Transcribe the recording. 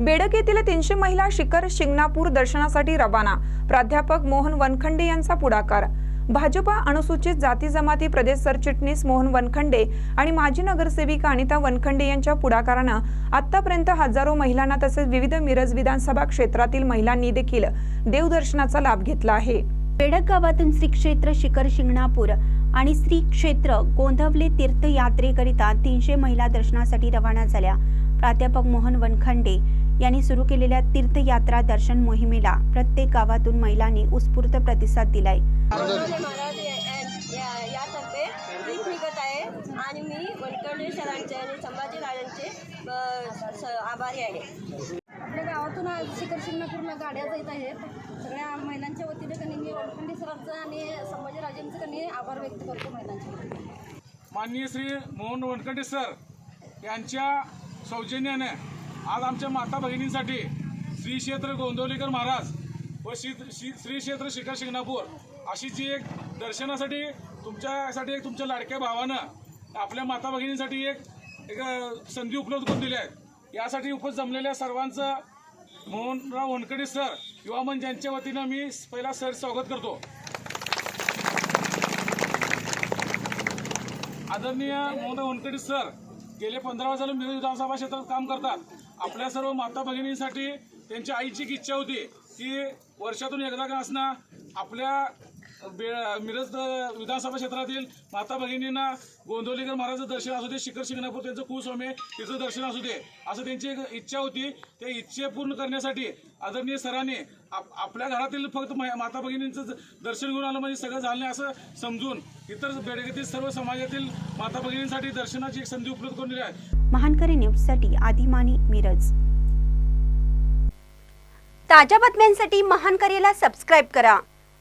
बेडक येथील तीनशे महिला शिखर शिंगणापूर दर्शनासाठी रवाना. प्राध्यापक मोहन वनखंडे यांचा पुढाकार. भाजपा अनुसूचित जाती जमाती प्रदेश सरचिटणीस मोहन वनखंडे आणि माजी नगरसेविका अनिता वनखंडे यांच्या पुढाकारानं आतापर्यंत हजारो महिलांना तसेच विविध मिरज विधानसभा क्षेत्रातील महिलांनी देखील देवदर्शनाचा लाभ घेतला आहे. बेडक गावातून श्री क्षेत्र शिखर शिंगणापूर आणि श्री क्षेत्र गोंधवले तीर्थयात्रेकरिता तीनशे महिला दर्शनासाठी रवाना झाल्या. प्राध्यापक मोहन वनखंडे यांनी सुरू केलेल्या तीर्थयात्रा दर्शन मोहिमेला प्रत्येक गावातून महिलांनी उत्स्फूर्त प्रतिसाद दिलाय. आणि मी वनकर्णे सरांचे आणि संभाजी राजांचे आभारी आहे आपल्या गावातून आज शिखर शिंगणापूरला गाड्या जात आहेत. सगळ्या महिलांच्या वतीने कनी मी आणि संभाजीराजेंचं कनी आभार व्यक्त करतो महिलांच्या माननीय श्री मोहन वनखंडे सर यांच्या सौजन्याने आज आमच्या माता भगिनींसाठी श्री क्षेत्र गोंदवलीकर महाराज व श्री श्री श्री क्षेत्र शिखर शिंगणापूर अशी जी एक दर्शनासाठी तुमच्यासाठी एक तुमच्या लाडक्या भावानं आपल्या माता भगिनींसाठी एक एक संधी उपलब्ध करून दिली आहे यासाठी उपस्थित जमलेल्या सर्वांचं मोहनराव वनखडे सर युवा मंच यांच्या वतीनं मी पहिला सर स्वागत करतो. आदरणीय मोहनराव वनकडे सर गेले पंधरा वर्ष मिरज विधानसभा क्षेत्रात काम करतात. आपल्या सर्व माता भगिनींसाठी त्यांच्या आईची इच्छा होती की वर्षातून एकदा का असणं आपल्या मिरज विधानसभा क्षेत्रातील माता भगिनींना गोंदवलीकर महाराजचं दर्शन असू दे शिखर शिंगणापूर त्यांचं कुस्वामी तिचं दर्शन असू दे असं त्यांची एक इच्छा होती. त्या इच्छे पूर्ण करण्यासाठी आदरणीय सरांनी आपल्या घरातील फक्त माता भगिनींचं दर्शन घेऊन आलं म्हणजे सगळं झालं असं समजून इतर बेडगेतील सर्व समाजातील माता भगिनींसाठी दर्शनाची एक संधी उपलब्ध करून दिली आहे. महानकरी न्यूजसाठी आदिमानी मिरज. ताज्या बातम्यांसाठी महानकरीला सबस्क्राईब करा.